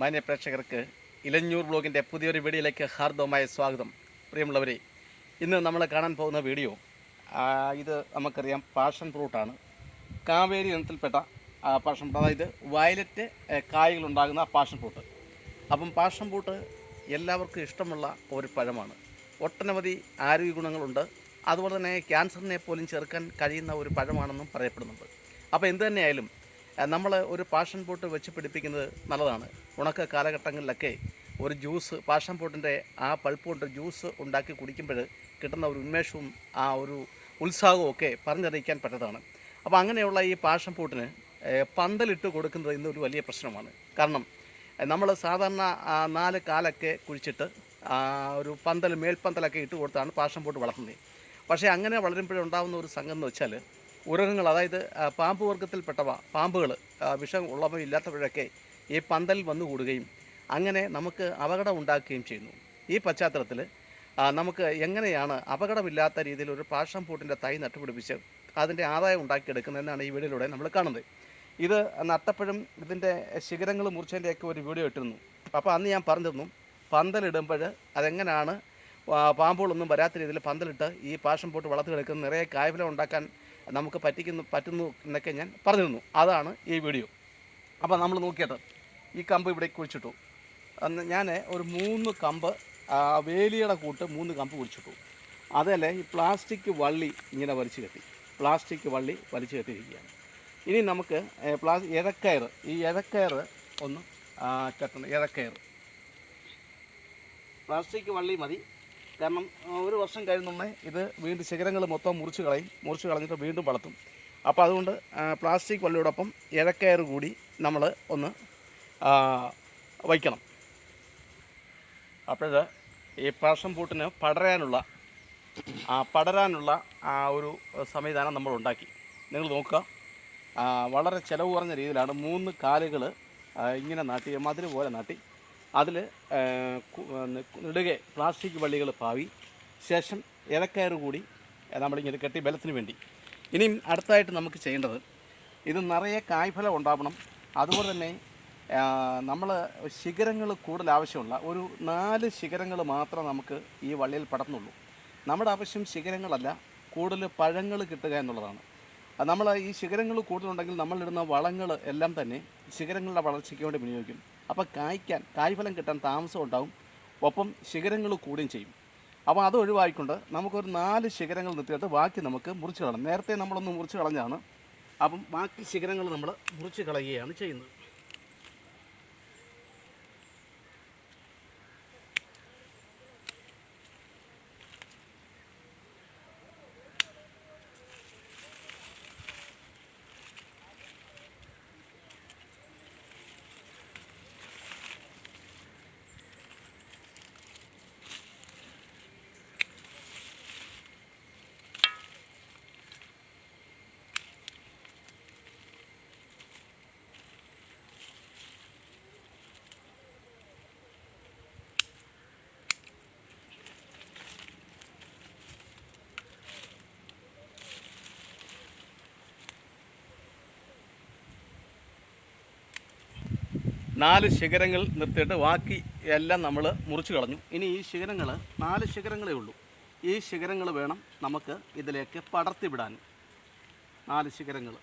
മാന്യ പ്രേക്ഷകർക്ക് ഇലഞ്ഞൂർ ബ്ലോഗിന്റെ പുതിയൊരു വീഡിയോയിലേക്ക് ഹാർദവമായ സ്വാഗതം. പ്രിയമുള്ളവരെ ഇന്ന് നമ്മൾ കാണാൻ പോകുന്ന വീഡിയോ ഇത് നമുക്കറിയാം പാഷൻ ഫ്രൂട്ടാണ് കാവേരി ഇനത്തിൽപ്പെട്ട പാഷൻ ഫ്രൂട്ട് അതായത് വയലറ്റ് കായ്കളുണ്ടാകുന്ന പാഷൻ ഫ്രൂട്ട്. അപ്പം പാഷൻ ഫ്രൂട്ട് എല്ലാവർക്കും ഇഷ്ടമുള്ള ഒരു പഴമാണ്. ഒട്ടനവധി ആരോഗ്യ ഗുണങ്ങളുണ്ട്. അതുപോലെ തന്നെ ക്യാൻസറിനെ പോലും ചെറുക്കാൻ കഴിയുന്ന ഒരു പഴമാണെന്നും പറയപ്പെടുന്നുണ്ട്. അപ്പോൾ എന്തു തന്നെയായാലും നമ്മൾ ഒരു പാഷൻ പോട്ട് വെച്ച് പിടിപ്പിക്കുന്നത് നല്ലതാണ്. ഉണക്ക കാലഘട്ടങ്ങളിലൊക്കെ ഒരു ജ്യൂസ് പാഷൻ പോട്ടിന്റെ ആ പൾപ്പ് കൊണ്ട് ജ്യൂസ് ഉണ്ടാക്കി കുടിക്കുമ്പോൾ കിട്ടുന്ന ഒരു ഉന്മേഷവും ആ ഒരു ഉത്സാഹവും ഒക്കെ പറഞ്ഞറിയിക്കാൻ പറ്റതാണ്. അപ്പോൾ അങ്ങനെയുള്ള ഈ പാഷൻ പോട്ടിന് പന്തലിട്ട് കൊടുക്കുന്നത് ഇന്നൊരു വലിയ പ്രശ്നമാണ്. കാരണം നമ്മൾ സാധാരണ നാല് കാലൊക്കെ കുഴിച്ചിട്ട് ഒരു പന്തൽ മേൽപ്പന്തലൊക്കെ ഇട്ട് കൊടുത്താണ് പാഷൻ പോട്ട് വളർത്തുന്നത്. പക്ഷേ അങ്ങനെ വളരുമ്പോഴുണ്ടാകുന്ന ഒരു സംഘം എന്ന് വെച്ചാൽ ഉരകങ്ങൾ അതായത് പാമ്പ് വർഗത്തിൽപ്പെട്ടവ പാമ്പുകൾ വിഷം ഉള്ളവ ഇല്ലാത്തവരൊക്കെ ഈ പന്തലിൽ വന്നു കൂടുകയും അങ്ങനെ നമുക്ക് അപകടം ഉണ്ടാക്കുകയും ചെയ്യുന്നു. ഈ പശ്ചാത്തലത്തിൽ നമുക്ക് എങ്ങനെയാണ് അപകടമില്ലാത്ത രീതിയിൽ ഒരു പാഷം പൂട്ടിന്റെ തൈ നട്ടുപിടിപ്പിച്ച് അതിന്റെ ആദായം ഉണ്ടാക്കിയെടുക്കുന്നതെന്നാണ് ഈ വീഡിയോയിലൂടെ നമ്മൾ കാണുന്നത്. ഇത് നട്ടപ്പോഴും ഇതിന്റെ ശിഖരങ്ങൾ മുറിച്ചതിന്റെയൊക്കെ ഒരു വീഡിയോ ഇട്ടിരുന്നു. അപ്പോൾ അന്ന് ഞാൻ പറഞ്ഞിരുന്നു പന്തലിടുമ്പോൾ അതെങ്ങനെയാണ് പാമ്പുകളൊന്നും വരാത്ത രീതിയിൽ പന്തലിട്ട് ഈ പാഷൻ പോട്ട് വളർത്തിയെടുക്കുന്ന നിറയെ കായ്ഫലം ഉണ്ടാക്കാൻ നമുക്ക് പറ്റിക്കുന്നു പറ്റുന്നു എന്നൊക്കെ ഞാൻ പറഞ്ഞിരുന്നു. അതാണ് ഈ വീഡിയോ അപ്പോൾ നമ്മൾ നോക്കിയത് ഈ കമ്പ് ഇവിടെ കുഴിച്ചിട്ടു. അന്ന് ഞാൻ ഒരു മൂന്ന് കമ്പ് വേലിയുടെ കൂട്ട് മൂന്ന് കമ്പ് കുഴിച്ചിട്ടു. അതല്ല ഈ പ്ലാസ്റ്റിക് വള്ളി ഇങ്ങനെ വലിച്ചു കെട്ടി. പ്ലാസ്റ്റിക് വള്ളി വലിച്ചു കെട്ടിയിരിക്കുകയാണ്. ഇനി നമുക്ക് പ്ലാസ് പ്ലാ ഇഴക്കയർ ഈ ഇഴക്കയർ ഒന്ന് കെട്ടണം ഇഴക്കയർ പ്ലാസ്റ്റിക് വള്ളി മതി. കാരണം ഒരു വർഷം കഴിയുന്നുണ്ടേ ഇത് വീണ്ടും ശിഖരങ്ങൾ മൊത്തം മുറിച്ച് കളയും മുറിച്ച് കളഞ്ഞിട്ട് വീണ്ടും വളർത്തും. അപ്പോൾ അതുകൊണ്ട് പ്ലാസ്റ്റിക് വള്ളിയോടൊപ്പം ഇഴക്കയർ കൂടി നമ്മൾ ഒന്ന് വയ്ക്കണം. അപ്പോൾ ഈ പാഷൻ പൂട്ടിന് പടരാനുള്ള പടരാനുള്ള ആ ഒരു സംവിധാനം നമ്മൾ ഉണ്ടാക്കി. നിങ്ങൾ നോക്കുക വളരെ ചിലവ് കുറഞ്ഞ രീതിയിലാണ് മൂന്ന് കാലുകൾ ഇങ്ങനെ നാട്ടി മതിൽ പോലെ നാട്ടി അതിൽ നെടുകെ പ്ലാസ്റ്റിക് വള്ളികൾ പാവി. ശേഷം ഇലക്കയർ കൂടി നമ്മളിങ്ങനെ കെട്ടി ബലത്തിന് വേണ്ടി. ഇനിയും അടുത്തായിട്ട് നമുക്ക് ചെയ്യേണ്ടത് ഇത് നിറയെ കായ്ഫലം ഉണ്ടാവണം. അതുപോലെ തന്നെ നമ്മൾ ശിഖരങ്ങൾ കൂടുതൽ ആവശ്യമുള്ള ഒരു നാല് ശിഖരങ്ങൾ മാത്രം നമുക്ക് ഈ വള്ളിയിൽ പടർന്നുള്ളൂ. നമ്മുടെ ആവശ്യം ശിഖരങ്ങളല്ല കൂടുതൽ പഴങ്ങൾ കിട്ടുക എന്നുള്ളതാണ്. നമ്മൾ ഈ ശിഖരങ്ങൾ കൂടുതലുണ്ടെങ്കിൽ നമ്മളിടുന്ന വളങ്ങൾ എല്ലാം തന്നെ ശിഖരങ്ങളുടെ വളർച്ചയ്ക്ക് വേണ്ടി വിനിയോഗിക്കും. അപ്പോൾ കായ്ക്കാൻ കായ്ഫലം കിട്ടാൻ താമസം ഉണ്ടാവും. ഒപ്പം ശിഖരങ്ങൾ കൂടുകയും ചെയ്യും. അപ്പോൾ അത് ഒഴിവായിക്കൊണ്ട് നമുക്കൊരു നാല് ശിഖരങ്ങൾ നിർത്തിയിട്ട് ബാക്കി നമുക്ക് മുറിച്ച് കളയാം. നേരത്തെ നമ്മളൊന്ന് മുറിച്ച് കളഞ്ഞാണ് അപ്പം ബാക്കി ശിഖരങ്ങൾ നമ്മൾ മുറിച്ച് കളയുകയാണ് ചെയ്യുന്നത്. നാല് ശിഖരങ്ങൾ നിർത്തിയിട്ട് ബാക്കി എല്ലാം നമ്മൾ മുറിച്ച് കളഞ്ഞു. ഇനി ഈ ശിഖരങ്ങൾ നാല് ശിഖരങ്ങളേ ഉള്ളൂ. ഈ ശിഖരങ്ങൾ വേണം നമുക്ക് ഇതിലേക്ക് പടർത്തിവിടാൻ. നാല് ശിഖരങ്ങൾ.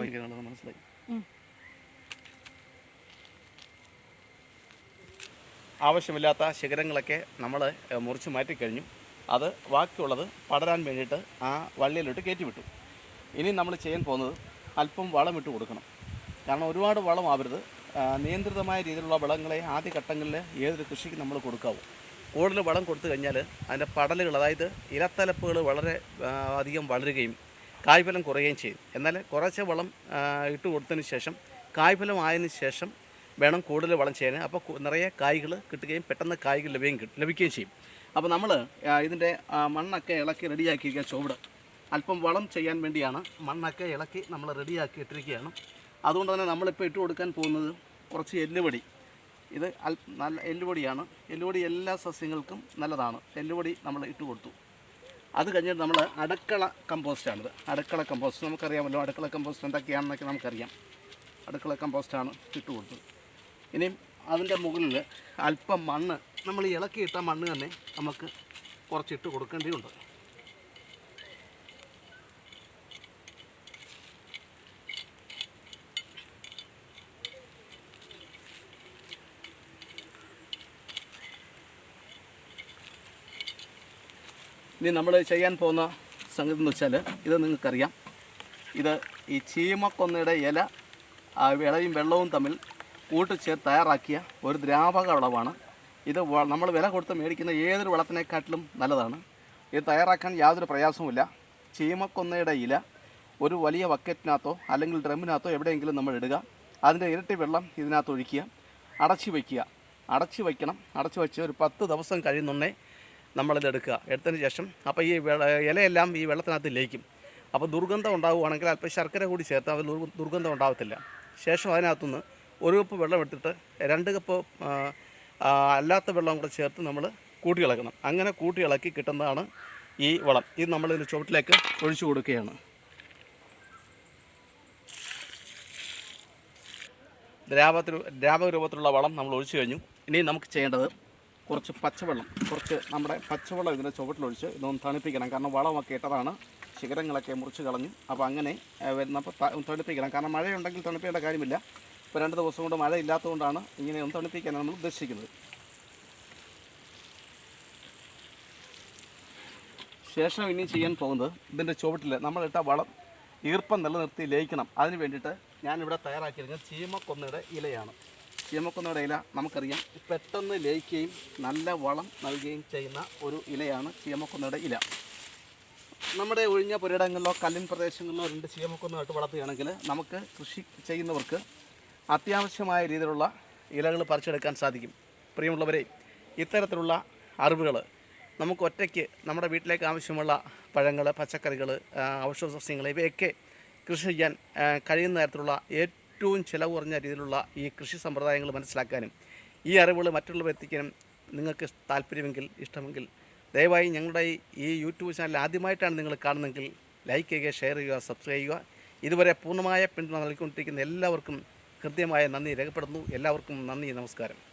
ഭയങ്കരമാണെന്ന് മനസ്സിലായി ആവശ്യമില്ലാത്ത ശിഖരങ്ങളൊക്കെ നമ്മൾ മുറിച്ച് മാറ്റിക്കഴിഞ്ഞു. അത് ബാക്കിയുള്ളത് പടരാൻ വേണ്ടിയിട്ട് ആ വള്ളിയിലോട്ട് കയറ്റി വിട്ടു ഇനി നമ്മൾ ചെയ്യാൻ പോകുന്നത് അല്പം വളമിട്ട് കൊടുക്കണം. കാരണം ഒരുപാട് വളമാവരുത് നിയന്ത്രിതമായ രീതിയിലുള്ള വളങ്ങളെ ആദ്യ ഘട്ടങ്ങളിൽ ഏതൊരു കൃഷിക്ക് നമ്മൾ കൊടുക്കാവൂ. കൂടുതൽ വളം കൊടുത്തു കഴിഞ്ഞാൽ അതിന്റെ പടലുകൾ അതായത് ഇലത്തലപ്പുകൾ വളരെ അധികം വളരുകയും കായ്ഫലം കുറയുകയും ചെയ്യും. എന്നാൽ കുറച്ച് വളം ഇട്ട് കൊടുത്തതിന് ശേഷം കായ്ഫലം ആയതിനു ശേഷം വേണം കൂടുതൽ വളം ചെയ്യാൻ. അപ്പോൾ നിറയെ കായ്കൾ കിട്ടുകയും പെട്ടെന്ന് കായ്കൾ ലഭിക്കുകയും ലഭിക്കുകയും ചെയ്യും. അപ്പോൾ നമ്മൾ ഇതിന്റെ മണ്ണൊക്കെ ഇളക്കി റെഡിയാക്കിയിരിക്കുക ചുവട്. അല്പം വളം ചെയ്യാൻ വേണ്ടിയാണ് മണ്ണൊക്കെ ഇളക്കി നമ്മൾ റെഡിയാക്കി ഇട്ടിരിക്കുകയാണ് അതുകൊണ്ട് തന്നെ നമ്മളിപ്പോൾ ഇട്ട് കൊടുക്കാൻ പോകുന്നത് കുറച്ച് എല്ലുപൊടി. ഇത് അൽ നല്ല എല്ലുപൊടിയാണ്. എല്ലുപൊടി എല്ലാ സസ്യങ്ങൾക്കും നല്ലതാണ്. എല്ലുപൊടി നമ്മൾ ഇട്ട് കൊടുത്തു. അത് കഴിഞ്ഞിട്ട് നമ്മൾ അടുക്കള കമ്പോസ്റ്റാണിത്. അടുക്കള കമ്പോസ്റ്റ് നമുക്കറിയാമല്ലോ അടുക്കള കമ്പോസ്റ്റ് എന്തൊക്കെയാണെന്നൊക്കെ നമുക്കറിയാം. അടുക്കള കമ്പോസ്റ്റാണ് ഇട്ട് കൊടുത്തത്. ഇനിയും അതിന്റെ മുകളിൽ അല്പം മണ്ണ് നമ്മൾ ഇളക്കിയിട്ട മണ്ണ് തന്നെ നമുക്ക് കുറച്ചിട്ട് കൊടുക്കേണ്ടതുണ്ട്. ഇനി നമ്മൾ ചെയ്യാൻ പോകുന്ന സംഗതി എന്ന് വെച്ചാൽ ഇത് നിങ്ങൾക്കറിയാം. ഇത് ഈ ചീമക്കൊന്നയുടെ ഇല ആ ഇളയും വെള്ളവും തമ്മിൽ കൂട്ടിച്ചേർത്ത് തയ്യാറാക്കിയ ഒരു ദ്രാവക വളമാണ് ഇത് നമ്മൾ വില കൊടുത്ത് മേടിക്കുന്ന ഏതൊരു വളത്തിനെക്കാട്ടിലും നല്ലതാണ്. ഇത് തയ്യാറാക്കാൻ യാതൊരു പ്രയാസവുമില്ല. ചീമക്കൊന്നയുടെ ഇല ഒരു വലിയ ബക്കറ്റിനകത്തോ അല്ലെങ്കിൽ ഡ്രമ്മിനകത്തോ എവിടെയെങ്കിലും നമ്മൾ ഇടുക. അതിന്റെ ഇരട്ടി വെള്ളം ഇതിനകത്ത് ഒഴിക്കുക അടച്ചു വയ്ക്കുക. അടച്ചു വയ്ക്കണം. അടച്ചു വെച്ച് ഒരു പത്ത് ദിവസം കഴിയുന്നുണ്ടേ നമ്മളിത് എടുക്കുക. എടുത്തതിന് ശേഷം അപ്പോൾ ഈ ഇലയെല്ലാം ഈ വെള്ളത്തിനകത്ത് ലയിക്കും. അപ്പോൾ ദുർഗന്ധം ഉണ്ടാവുകയാണെങ്കിൽ അല്പം ശർക്കര കൂടി ചേർത്ത് അത് ദുർഗന്ധം ഉണ്ടാകത്തില്ല ശേഷം അതിനകത്തുനിന്ന് ഒരു കപ്പ് വെള്ളം എടുത്തിട്ട് രണ്ട് കപ്പ് അല്ലാത്ത വെള്ളം കൂടെ ചേർത്ത് നമ്മൾ കൂട്ടി ഇളക്കണം അങ്ങനെ കൂട്ടി ഇളക്കി കിട്ടുന്നതാണ് ഈ വളം. ഇത് നമ്മൾ ഇതിന്റെ ചുവട്ടിലേക്ക് ഒഴിച്ചു കൊടുക്കുകയാണ്. ദ്രാവത്തിൽ ദ്രാവക രൂപത്തിലുള്ള വളം നമ്മൾ ഒഴിച്ചു കഴിഞ്ഞു. ഇനി നമുക്ക് ചെയ്യേണ്ടത് കുറച്ച് പച്ചവെള്ളം കുറച്ച് നമ്മുടെ പച്ചവെള്ളം ഇതിന്റെ ചുവട്ടിലൊഴിച്ച് ഇതൊന്ന് തണുപ്പിക്കണം. കാരണം വളമൊക്കെ ഇട്ടതാണ് ശിഖരങ്ങളൊക്കെ മുറിച്ച് കളഞ്ഞു. അപ്പോൾ അങ്ങനെ അപ്പോൾ തണുപ്പിക്കണം. കാരണം മഴയുണ്ടെങ്കിൽ തണുപ്പിക്കേണ്ട കാര്യമില്ല. ഇപ്പോൾ രണ്ട് ദിവസം കൊണ്ട് മഴ ഇല്ലാത്തതുകൊണ്ടാണ് ഇങ്ങനെ ഒന്ന് തണുപ്പിക്കാൻ നമ്മൾ ഉദ്ദേശിക്കുന്നത്. ശേഷം ഇനി ചെയ്യാൻ പോകുന്നത് ഇതിന്റെ ചുവട്ടിൽ നമ്മളിട്ട വളം ഈർപ്പം നിലനിർത്തി ലയിക്കണം. അതിന് വേണ്ടിയിട്ട് ഞാനിവിടെ തയ്യാറാക്കിയിരുന്നത് ചീമക്കൊന്നയുടെ ഇലയാണ്. ചീമക്കൊന്നയുടെ ഇല നമുക്കറിയാം. പെട്ടെന്ന് ലയിക്കുകയും നല്ല വളം നൽകുകയും ചെയ്യുന്ന ഒരു ഇലയാണ് ചീമക്കൊന്നയുടെ ഇല. നമ്മുടെ ഒഴിഞ്ഞ പുരയിടങ്ങളിലോ കല്ലിൻ പ്രദേശങ്ങളിലോ രണ്ട് ചീമക്കുന്നതായിട്ട് വളർത്തുകയാണെങ്കിൽ നമുക്ക് കൃഷി ചെയ്യുന്നവർക്ക് അത്യാവശ്യമായ രീതിയിലുള്ള ഇലകൾ പറിച്ചെടുക്കാൻ സാധിക്കും. പ്രിയമുള്ളവരെ ഇത്തരത്തിലുള്ള അറിവുകൾ നമുക്ക് ഒറ്റയ്ക്ക് നമ്മുടെ വീട്ടിലേക്ക് ആവശ്യമുള്ള പഴങ്ങൾ പച്ചക്കറികൾ ഔഷധ സസ്യങ്ങൾ ഇവയൊക്കെ കൃഷി ചെയ്യാൻ കഴിയുന്ന തരത്തിലുള്ള ഏറ്റവും ചിലവ് കുറഞ്ഞ രീതിയിലുള്ള ഈ കൃഷി സമ്പ്രദായങ്ങൾ മനസ്സിലാക്കാനും ഈ അറിവുകൾ മറ്റുള്ളവർ എത്തിക്കാനും നിങ്ങൾക്ക് താല്പര്യമെങ്കിൽ ഇഷ്ടമെങ്കിൽ ദയവായി ഞങ്ങളുടെ ഈ- യൂട്യൂബ് ചാനൽ ആദ്യമായിട്ടാണ് നിങ്ങൾ കാണുന്നതെങ്കിൽ ലൈക്ക് ചെയ്യുക ഷെയർ ചെയ്യുക സബ്സ്ക്രൈബ് ചെയ്യുക. ഇതുവരെ പൂർണമായ പിന്തുണ നൽകിക്കൊണ്ടിരിക്കുന്ന എല്ലാവർക്കും ഹൃദ്യമായ നന്ദി രേഖപ്പെടുന്നു എല്ലാവർക്കും നന്ദി നമസ്കാരം.